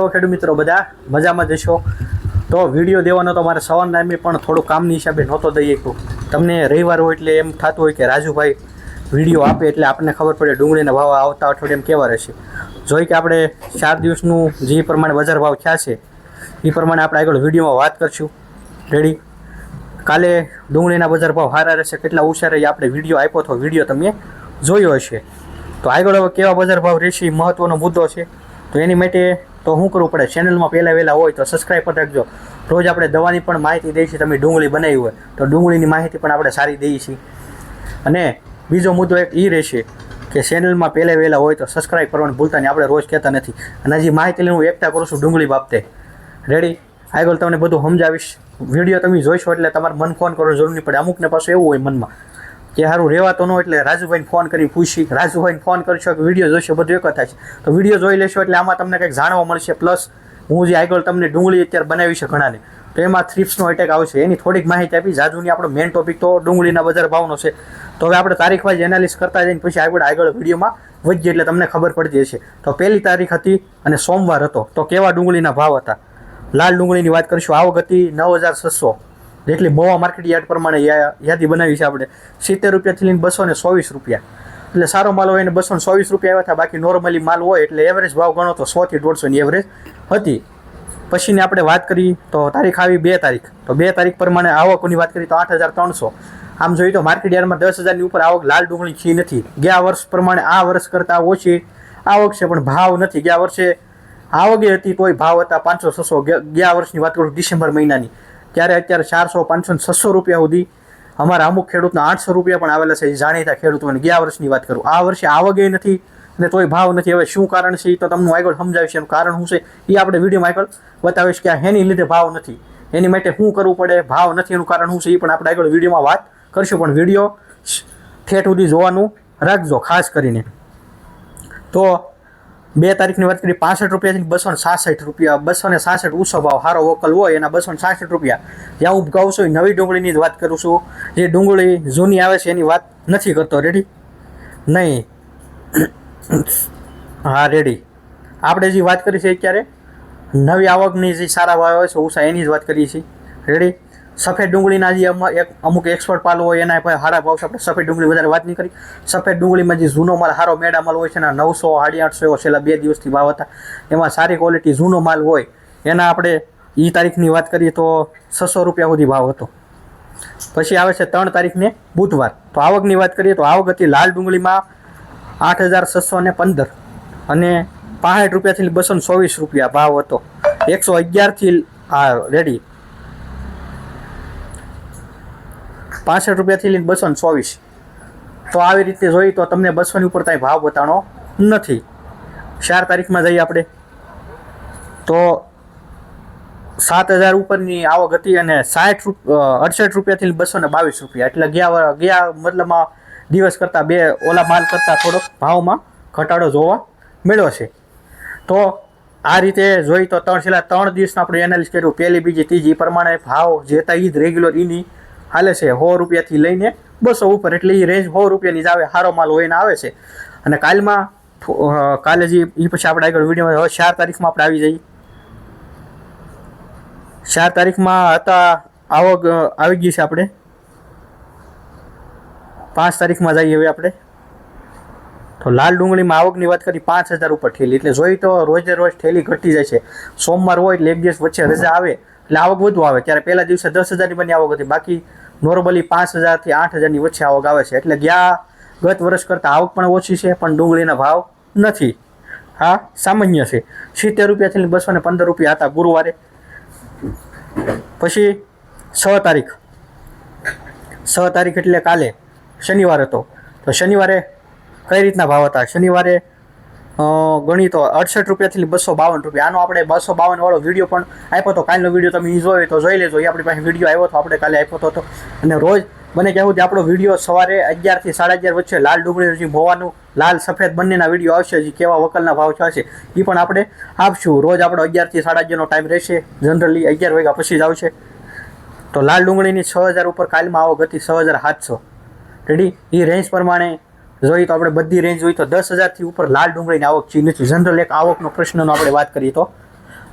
તો મિત્રો બધા મજામાં જશો તો વીડિયો દેવાનો તો મારે સવાર ટાઈમે પણ થોડું કામની હિસાબે નહોતો દઈ શકું તમને રવિવાર હોય એટલે એમ થતું હોય કે રાજુભાઈ વીડિયો આપે એટલે આપણને ખબર પડે ડુંગળીના ભાવ આવતા અઠવાડિયામાં કેવા રહેશે. જોઈ કે આપણે ચાર દિવસનું જે પ્રમાણે બજાર ભાવ થયા છે, એ પ્રમાણે આપણે આગળ વિડીયોમાં વાત કરશું. રેડી કાલે ડુંગળીના બજાર ભાવ સારા રહેશે, કેટલા ઉછારે આપણે વીડિયો આપ્યો હતો વીડિયો તમે જોયો હશે. તો આગળ હવે કેવા બજાર ભાવ રહેશે એ મહત્ત્વનો મુદ્દો છે. તો એની માટે તો શું કરવું પડે? ચેનલમાં પહેલાં વહેલા હોય તો સબસ્ક્રાઈબ કરી રાખજો. રોજ આપણે દવાની પણ માહિતી દઈએ છીએ, તમે ડુંગળી બનાવી હોય તો ડુંગળીની માહિતી પણ આપણે સારી દઈએ છીએ. અને બીજો મુદ્દો એક એ રહેશે કે ચેનલમાં પહેલાં વહેલા હોય તો સબસ્ક્રાઈબ કરવાનું ભૂલતા નહીં, આપણે રોજ કહેતા નથી. અને હજી માહિતી લઈને હું એકઠા કરું છું ડુંગળી બાબતે. રેડી આગળ તમને બધું સમજાવીશ. વીડિયો તમે જોઈશો એટલે તમારે મન ફોન કરવો જરૂર નહીં પડે. અમુકને પાછું એવું હોય મનમાં. કે સારું રહેવાતો ન એટલે રાજુભાઈને ફોન કરી પૂછી. રાજુભાઈને ફોન કરશો કે વીડિયો જોઈશો બધું એક છે. તો વીડિયો જોઈ લેશો એટલે આમાં તમને કંઈક જાણવા મળશે. પ્લસ હું જે આગળ તમને ડુંગળી અત્યારે બનાવી છે ઘણાને, તો એમાં થ્રીપ્સનો એટેક આવશે. એની થોડીક માહિતી આપી. જાજુની આપણો મેઇન ટોપિક તો ડુંગળીના બજાર ભાવનો છે. તો હવે આપણે તારીખ વાઇઝ એનાલિસ કરતા જઈને પછી આગળ આગળ વિડીયોમાં વધીએ એટલે તમને ખબર પડતી હશે. તો પહેલી તારીખ હતી અને સોમવાર હતો. તો કેવા ડુંગળીના ભાવ હતા? લાલ ડુંગળીની વાત કરીશું. આવક હતી નવ હજાર છસો. જેટલી મોવા માર્કેટ યાર્ડ પ્રમાણે યાદી બનાવી છે આપણે. સિત્તેર રૂપિયાથી લઈને બસો ને ચોવીસ રૂપિયા. એટલે સારો માલ હોય એને બસો ને ચોવીસ રૂપિયા આવ્યા હતા, બાકી નોર્મલી માલ હોય એટલે એવરેજ ભાવ ગણો તો સોથી દોઢસોની એવરેજ હતી. પછીની આપણે વાત કરી તો તારીખ આવી બે તારીખ. તો બે તારીખ પ્રમાણે આવકોની વાત કરી તો આઠ હજાર ત્રણસો. આમ જોઈએ તો માર્કેટ યાર્ડમાં દસ હજારની ઉપર આવક લાલ ડુંગળી છી નથી. ગયા વર્ષ પ્રમાણે આ વર્ષ કરતાં ઓછી આવક છે, પણ ભાવ નથી. ગયા વર્ષે આવકે હતી તોય ભાવ હતા પાંચસો, છસો. ગયા વર્ષની વાત કરું ડિસેમ્બર મહિનાની. ત્યારે અત્યારે ચારસો, પાંચસો છસો રૂપિયા સુધી અમારા અમુક ખેડૂતના આઠસો રૂપિયા પણ આવેલા છે. એ જાણીતા ખેડૂતોને ગયા વર્ષની વાત કરું. આ વર્ષે આવકે નથી અને તોય ભાવ નથી. હવે શું કારણ છે એ તો તમને આગળ સમજાવીશ. એનું કારણ શું છે એ આપણે વિડીયોમાં આગળ બતાવીશ કે આ હેની લીધે ભાવ નથી. એની માટે શું કરવું પડે? ભાવ નથી. એનું કારણ શું છે એ પણ આપણે આગળ વિડીયોમાં વાત કરશું. પણ વીડિયો ઠેઠ સુધી જોવાનું રાખજો, ખાસ કરીને. તો બે તારીખની વાત કરી પાસઠ રૂપિયાથી બસો ને સાસઠ રૂપિયા. બસો ને સાસઠ ઊંચો ભાવ સારો વોકલ હોય એના બસો ને સાસઠ રૂપિયા. જ્યાં હું ગાઉં નવી ડુંગળીની જ વાત કરું છું. જે ડુંગળી જૂની આવે છે, એની વાત નથી કરતો. રેડી નહીં. હા રેડી આપણે જે વાત કરી છે અત્યારે નવી આવકની જે સારા ભાવ આવે છે ઉષા એની જ વાત કરીએ છીએ. રેડી સફેદ ડુંગળીના જે એક અમુક એક્સપર્ટ પાલો હોય, એના ભાઈ સારા ભાવ છે. આપણે સફેદ ડુંગળી વધારે વાત નહીં કરી. સફેદ ડુંગળીમાં જે જૂનો માલ સારો મેડા માલ હોય છે એના નવસો સાડી આઠસો એવો છેલ્લા બે દિવસથી ભાવ હતા. એમાં સારી ક્વોલિટી જૂનો માલ હોય. એના આપણે એ તારીખની વાત કરીએ તો છસો રૂપિયા સુધી ભાવ હતો. પછી આવે છે ત્રણ તારીખને બુધવાર. તો આવકની વાત કરીએ તો આવક હતી લાલ ડુંગળીમાં આઠ હજાર છસો ને પંદર અને પાંસઠ રૂપિયાથી બસો ને ચોવીસ રૂપિયા ભાવ હતો. એકસો અગિયારથી આ રેડી પાસઠ રૂપિયાથી લઈને બસો ને ચોવીસ. તો આવી રીતે જોઈએ તો તમને બસોની ઉપર કાંઈ ભાવ બતાણો નથી. ચાર તારીખમાં જઈએ આપણે. તો સાત હજાર ઉપરની આવક હતી અને સાઠ રૂપ અડસઠ રૂપિયાથી બસો ને બાવીસ રૂપિયા. એટલે ગયા ગયા મતલબમાં દિવસ કરતાં બે ઓલા માલ કરતાં થોડોક ભાવમાં ઘટાડો જોવા મળ્યો છે. તો આ રીતે જોઈ તો ત્રણ છેલ્લા ત્રણ દિવસનું આપણે એનાલિસ કર્યું. પહેલી, બીજી, ત્રીજી. પ્રમાણે ભાવ જે હતા એ જ રેગ્યુલર એની હાલે છે સો રૂપિયાથી લઈને બસો ઉપર. એટલે એ રેન્જ સો રૂપિયાની જ આવે સારો માલ હોય આવે છે. અને કાલમાં કાલે જે એ પછી આપણે આગળ વિડીયોમાં હવે ચાર તારીખમાં આપણે આવી જઈએ. ચાર તારીખમાં હતા, આવક આવી ગઈ છે આપણે. પાંચ તારીખમાં જઈએ હવે આપણે. તો લાલ ડુંગળીમાં આવકની વાત કરી, પાંચ હજાર ઉપર ઠેલી. એટલે જોઈ તો રોજે રોજ ઠેલી ઘટી જાય છે. સોમવાર હોય એટલે એક દિવસ વચ્ચે રજા આવે. એટલે આવક વધુ આવે. ત્યારે પહેલા દિવસે દસ હજારની બની આવક હતી. બાકી નોર્મલી પાંચ હજારથી આઠ હજારની વચ્ચે આવક આવે છે. એટલે ગયા ગત વર્ષ કરતાં આવક પણ ઓછી છે, પણ ડુંગળીના ભાવ નથી. હા, સામાન્ય છે. સિત્તેર રૂપિયાથી બસો ને પંદર રૂપિયા હતા ગુરુવારે. પછી છ તારીખ. છ તારીખ એટલે કાલે શનિવાર હતો. તો શનિવારે કઈ રીતના ભાવ હતા? શનિવારે ગણી તો અડસઠ રૂપિયાથી બસો બાવન રૂપિયા. આનો આપણે બસો બાવન વાળો વીડિયો પણ આપ્યો હતો કાલનો વીડિયો તમે જોયો તો જોઈ લેજો. એ આપણી પાસે વીડિયો આવ્યો હતો આપણે કાલે આપ્યો હતો. અને રોજ મને કહેવું કે આપણો વીડિયો સવારે અગિયારથી સાડા અગિયાર વચ્ચે લાલ ડુંગળી જે મોવાનું, લાલ સફેદ બંનેના વીડિયો આવશે જે કેવા વકલના ભાવ થશે એ પણ આપણે આપશું. રોજ આપણો અગિયારથી સાડા અગિયારનો ટાઈમ રહેશે. જનરલી અગિયાર વાગ્યા પછી જ આવશે. તો લાલ ડુંગળીની છ હજાર ઉપર કાલમાં આવો ગતિ છ હજાર સાતસો. રેડી એ રેન્જ પ્રમાણે જોઈએ તો આપણે બધી રેન્જ જોઈએ તો દસ હજારથી ઉપર લાલ ડુંગળીની આવક છે નથી. જનરલ એક આવકનો પ્રશ્નનો આપણે વાત કરીએ તો.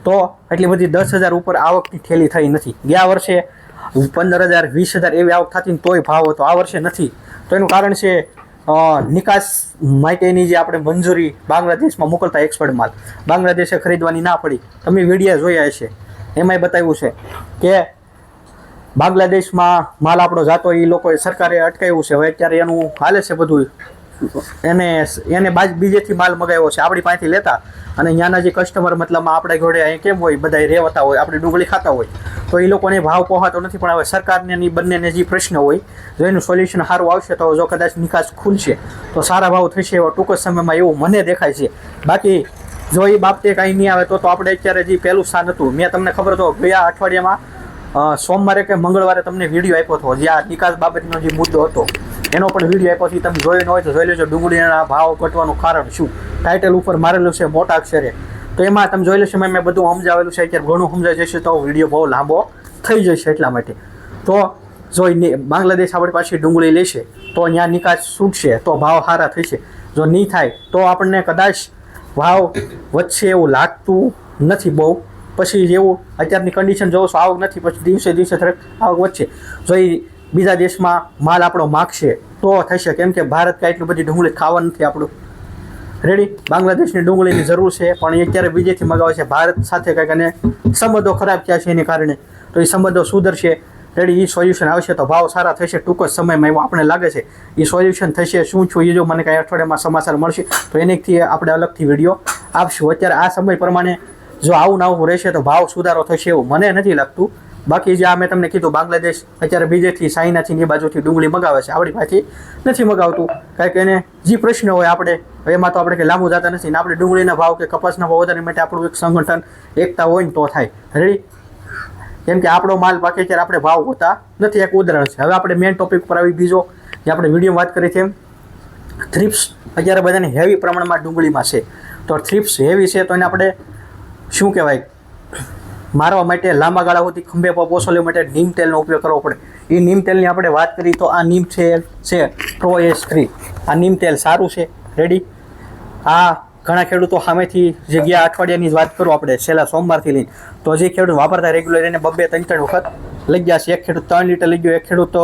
તો એટલી બધી દસ હજાર ઉપર આવકની ઠેલી થઈ નથી. ગયા વર્ષે પંદર હજાર, વીસ હજાર એવી આવક થતી ને તોય ભાવ હતો. આ વર્ષે નથી. તો એનું કારણ છે નિકાસ માટેની જે આપણે મંજૂરી બાંગ્લાદેશમાં મોકલતા એક્સપર્ટ માલ. બાંગ્લાદેશે ખરીદવાની ના પડી. તમે વિડીયા જોયા હશે. એમાંય બતાવ્યું છે કે બાંગ્લાદેશમાં માલ આપણો જાતો એ લોકોએ સરકારે અટકાવ્યું છે. હવે અત્યારે એનું હાલે છે બધું એને એને બાજ, બીજેથી માલ મગાવ્યો છે, આપણી પાસેથી લેતા. અને ત્યાંના જે કસ્ટમર મતલબમાં આપણે ઘોડે અહીં કેમ હોય બધા રહેવાતા હોય, આપણે ડુંગળી ખાતા હોય, તો એ લોકોને ભાવ પહોંચાતો નથી, પણ હવે સરકારને એ બંનેને જે પ્રશ્ન હોય, જો એનું સોલ્યુશન સારું આવશે, તો જો કદાચ નિકાસ ખુલશે, તો સારા ભાવ થશે એવો ટૂંક સમયમાં એવું મને દેખાય છે. બાકી જો એ બાબતે કાંઈ નહીં આવે, તો તો આપણે અત્યારે જે પહેલું સ્થાન હતું, મેં તમને ખબર હતો ગયા અઠવાડિયામાં સોમવારે કે મંગળવારે તમને વીડિયો આપ્યો હતો, જે આ નિકાસ બાબતનો જે મુદ્દો હતો. એનો પણ વીડિયો આપ્યો તમે જોયો ન હોય તો જોઈ લેજો. ડુંગળીના ભાવ ઘટવાનું કારણ શું? ટાઇટલ ઉપર મારેલું છે, મોટા અક્ષરે. તો એમાં તમે જોઈ લેશો, મેં મેં બધું સમજાવેલું છે. અત્યારે ઘણું સમજાઈ જશે તો વીડિયો બહુ લાંબો થઈ જશે એટલા માટે. તો જો બાંગ્લાદેશ આપણી પાછી ડુંગળી લેશે, તો ત્યાં નિકાસ છૂટશે, તો ભાવ સારા થશે. જો નહીં થાય, તો આપણને કદાચ ભાવ વધશે એવું લાગતું નથી બહુ. પછી જેવું અત્યારની કન્ડિશન છો, આવક નથી, પછી દિવસે દિવસે થોડીક આવક વધશે. જો એ બીજા દેશમાં માલ આપણો માગશે તો થશે. કેમ કે ભારત કાંઈ એટલી બધી ડુંગળી ખાવા નથી આપણું. રેડી બાંગ્લાદેશની ડુંગળીની જરૂર છે, પણ એ અત્યારે બીજેથી મગાવે છે. ભારત સાથે કંઈક અને સંબંધો ખરાબ થયા છે એને કારણે. તો એ સંબંધો સુધરશે. રેડી એ સોલ્યુશન આવશે તો ભાવ સારા થશે. ટૂંક જ સમયમાં એવું આપણને લાગે છે. એ સોલ્યુશન થશે, શું છું એ જો મને કાંઈ અઠવાડિયામાં સમાચાર મળશે, તો એનેથી આપણે અલગથી વીડિયો આપશું. અત્યારે આ સમય પ્રમાણે જો આવું ને આવું રહેશે તો ભાવ સુધારો થશે એવું મને નથી લાગતું. બાકી જે આ મેં તમને કીધું બાંગ્લાદેશ, અત્યારે બીજેથી ચાઇનાથી એ બાજુથી ડુંગળી મગાવે છે આપણી પાસેથી નથી મગાવતું. કારણ કે એને જે પ્રશ્ન હોય આપણે એમાં તો આપણે કે લાંબુ જતા નથી ને આપણે ડુંગળીના ભાવ કે કપાસના ભાવ વધારે માટે આપણું એક સંગઠન એકતા હોય ને તો થાય. રેડી કેમ કે આપણો માલ પાકે ત્યારે આપણે ભાવ હોતા નથી, એક ઉદાહરણ છે. હવે આપણે મેઇન ટોપિક પર આવી બીજો, જે આપણે વીડિયો વાત કરી છે એમ. થ્રિપ્સ અત્યારે બધાને હેવી પ્રમાણમાં ડુંગળીમાં છે. તો થ્રિપ્સ હેવી છે, તો એને આપણે શું કહેવાય? મારવા માટે લાંબા ગાળા સુધી ખંભે પર પોસો લેવા માટે નીમ તેલનો ઉપયોગ કરવો પડે. એ નીમ તેલની આપણે વાત કરી તો આ નીમ તેલ છે, પ્રો એસ થ્રી. આ નીમ તેલ સારું છે? રેડી આ ઘણા ખેડૂતો સામેથી જે ગયા અઠવાડિયાની વાત કરું આપણે, છેલ્લા સોમવારથી લઈને. તો જે ખેડૂત વાપરતા રેગ્યુલર એને બબે ત્રણ ત્રણ વખત લઈ ગયા છે. એક ખેડૂત ત્રણ લીટર લઈ ગયો, એક ખેડૂત તો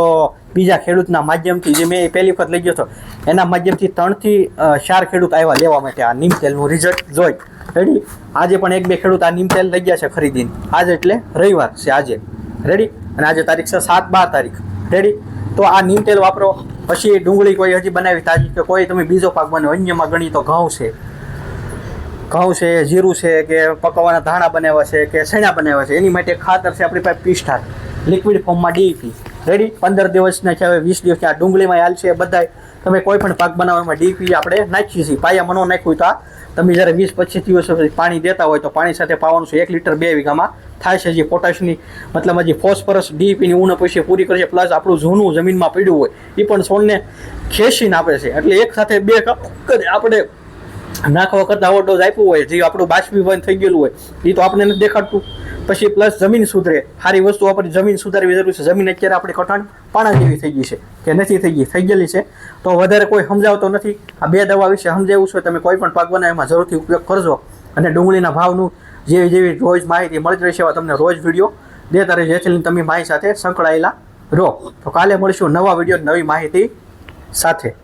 બીજા ખેડૂતના માધ્યમથી, જે મેં પહેલી વખત લઈ ગયો હતો, એના માધ્યમથી ત્રણથી ચાર ખેડૂત આવ્યા લેવા માટે આ નીમ તેલનું રિઝલ્ટ જોઈ. રેડી આજે પણ એક બે ખેડૂત આ નીમ તેલ લઈ ગયા છે ખરીદીને. આજે એટલે રવિવાર છે આજે. રેડી અને આજે તારીખ છે સાત બાર તારીખ. રેડી તો આ નીમ તેલ વાપરો. પછી ડુંગળી કોઈ હજી બનાવી તાજી કે કોઈ તમે બીજો પાક બનાવો અન્યમાં ગણી તો ઘઉં છે. ઘઉં છે, જીરું છે કે પકવવાના ધાણા બનાવ્યા છે કે શેણા બનાવ્યા છે. એની માટે ખાતર છે આપણી પાસે પિસ્ટાર લિક્વિડ ફોર્મમાં ડીપી રેડી પંદર દિવસના છે, હવે વીસ દિવસના આ ડુંગળીમાં હાલ છે બધાય. તમે કોઈ પણ પાક બનાવવામાં ડીપી આપણે નાખીએ છીએ. પાયા મનો નાખ્યું તો તમે જ્યારે વીસ પચીસ દિવસ પાણી દેતા હોય તો પાણી સાથે પાવાનું છે. એક લીટર બે વીઘામાં થાય છે જે પોટાશની, મતલબ જે ફોસ્ફરસ ડીપીની ઉણ પછી પૂરી કરશે. પ્લસ આપણું જૂનું જમીનમાં પડ્યું હોય એ પણ છોડને ખેંચીને આપે છે. એટલે એક સાથે બે આપણે નાખવા કરતાં આવો ડોઝ આપ્યો હોય, જે આપણું બાષ્પીભવન થઈ ગયેલું હોય, એ તો આપણને નથી દેખાડતું. પછી પ્લસ જમીન સુધરે. સારી વસ્તુ આપણી જમીન સુધારવી જરૂરી છે. જમીન અત્યારે આપણી કઠણ પાણા જેવી થઈ ગઈ છે, કે નથી થઈ ગઈ, થઈ ગયેલી છે. તો વધારે કોઈ સમજાવતો નથી. આ બે દવા વિશે સમજાવ્યું છે. તમે કોઈ પણ પાક બનાવે એમાં જરૂરથી ઉપયોગ કરજો. અને ડુંગળીના ભાવનું જેવી જેવી રોજ માહિતી મળતી રહેશે એવા તમને રોજ વીડિયો દેતા રહેશે જેથી તમે મારી સાથે સંકળાયેલા રહો. તો કાલે મળીશું નવા વીડિયો, નવી માહિતી સાથે.